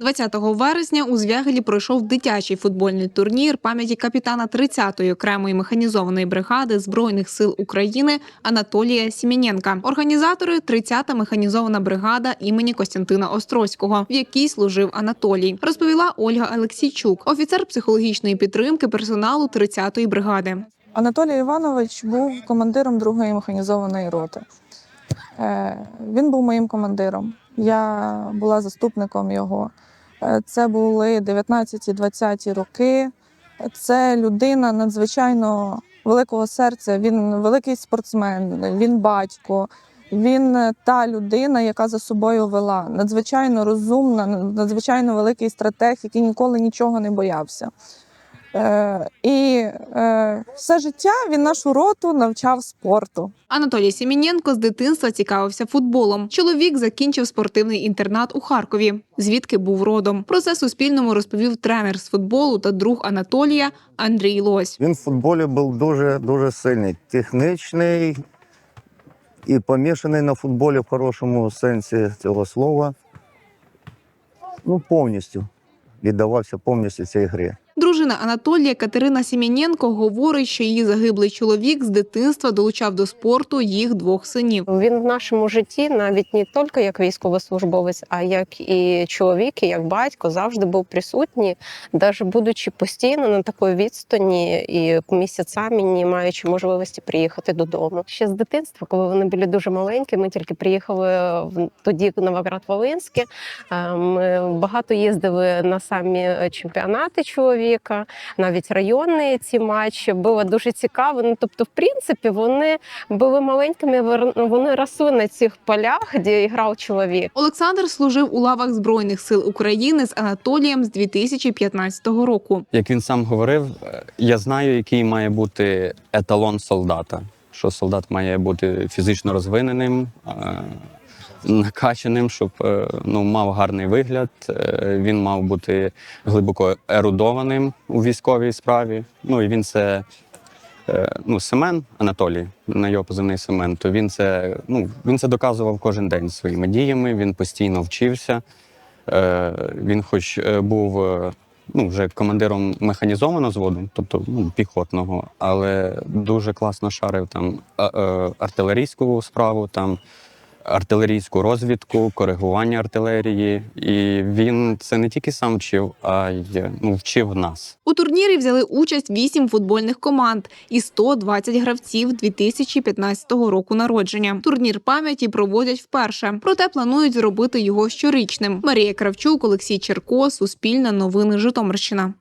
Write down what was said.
20 вересня у Звягелі пройшов дитячий футбольний турнір пам'яті капітана 30-ї окремої механізованої бригади збройних сил України Анатолія Сімінєнка. Організатори 30-та механізована бригада імені Костянтина Острозького, в якій служив Анатолій, розповіла Ольга Олексійчук, офіцер психологічної підтримки персоналу 30-ї бригади. Анатолій Іванович був командиром другої механізованої роти. Е, Він був моїм командиром. Я була заступником його. Це були 19-20 роки. Це людина надзвичайно великого серця. Він великий спортсмен, він батько. Він е, та людина, яка за собою вела. Надзвичайно розумна, надзвичайно великий стратег, який ніколи нічого не боявся. Е, і е, все життя він нашу роту навчав спорту. Анатолій Сімінєнко з дитинства цікавився футболом. Чоловік закінчив спортивний інтернат у Харкові, звідки був родом. Про це Суспільному розповів тренер з футболу та друг Анатолія Андрій Лось. Він в футболі був дуже дуже сильний, технічний і помішаний на футболі в хорошому сенсі цього слова. Ну, повністю віддавався повністю цій грі. Дружина Анатолія Катерина Сімінєнко говорить, що її загиблий чоловік з дитинства долучав до спорту їх двох синів. Він в нашому житті навіть не тільки як військовослужбовець, а як і чоловік, і як батько завжди був присутній, навіть будучи постійно на такій відстані і місяцями не маючи можливості приїхати додому. Ще з дитинства, коли вони були дуже маленькі, ми тільки приїхали тоді в Новоград-Волинське. е, Ми багато їздили на самі чемпіонати чоловіка, навіть районні ці матчі. Було дуже цікаво. Ну тобто, в принципі, вони були маленькими, вони росли на цих полях, де грав чоловік. Олександр служив у лавах Збройних сил України з Анатолієм з 2015 року. Як він сам говорив, я знаю, який має бути еталон солдата. Що солдат має бути фізично розвиненим, накачаним, щоб е, ну, мав гарний вигляд. Е, Він мав бути глибоко ерудованим у військовій справі. Ну і він це. е, Ну, Семен Анатолій, на його позивний Семен, то він це, ну, він це доказував кожен день своїми діями, він постійно вчився. Він, хоч був ну, вже командиром механізованого зводу, тобто ну, піхотного, але дуже класно шарив там артилерійську справу, там артилерійську розвідку, коригування артилерії. І він це не тільки сам вчив, а й ну, вчив нас. У турнірі взяли участь вісім футбольних команд і 120 гравців 2015 року народження. Турнір пам'яті проводять вперше, проте планують зробити його щорічним. Марія Кравчук, Олексій Черко, Суспільне новини Житомирщина.